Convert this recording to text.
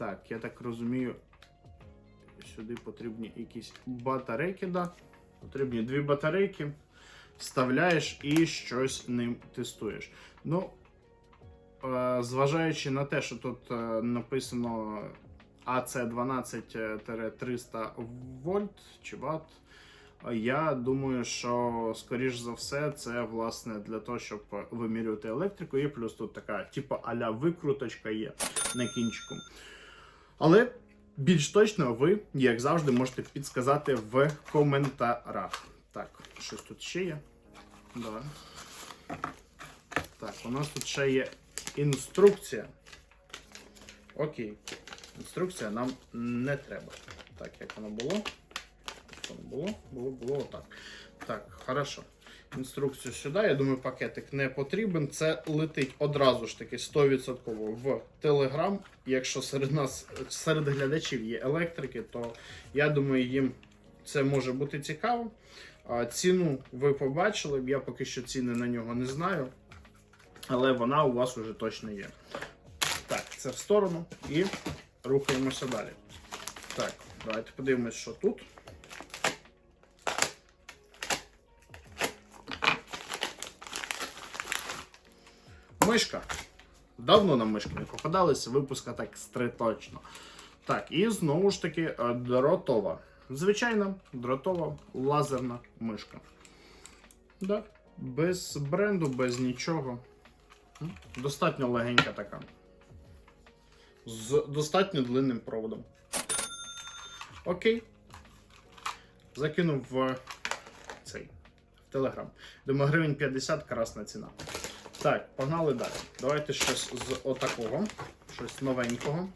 Так, я так розумію, сюди потрібні якісь батарейки, да. Потрібні дві батарейки. Вставляєш і щось ним тестуєш. Ну, е, зважаючи на те, що тут е, написано AC12-300 вольт чи ватт, е, я думаю, що скоріш за все це власне для того, щоб вимірювати електрику, і плюс тут така, типу, аля викруточка є на кінчику. Але більш точно ви, як завжди, можете підсказати в коментарях. Так, щось тут ще є. Да. Так, у нас тут ще є інструкція. Окей. Інструкція нам не треба. Так, як воно було? Воно було? Було, було отак. Так, хорошо. Інструкцію сюди. Я думаю, пакетик не потрібен. Це летить одразу ж таки 100% в Telegram. Якщо серед нас, серед глядачів є електрики, то я думаю, їм це може бути цікаво. Ціну ви побачили, я поки що ціни на нього не знаю, але вона у вас уже точно є. Так, це в сторону і рухаємося далі. Так, давайте подивимось, що тут. Мишка. Давно на мишки не попадалися, випуска так стри точно. Так, і знову ж таки е, дротова. Звичайна дротова лазерна мишка. Да. Без бренду, без нічого. Достатньо легенька така. З достатньо длинним проводом. Окей. Закинув в цей в Телеграм. Думаю, гривень 50 красна ціна. Так, погнали далі. Давайте щось з отакого, щось новенького.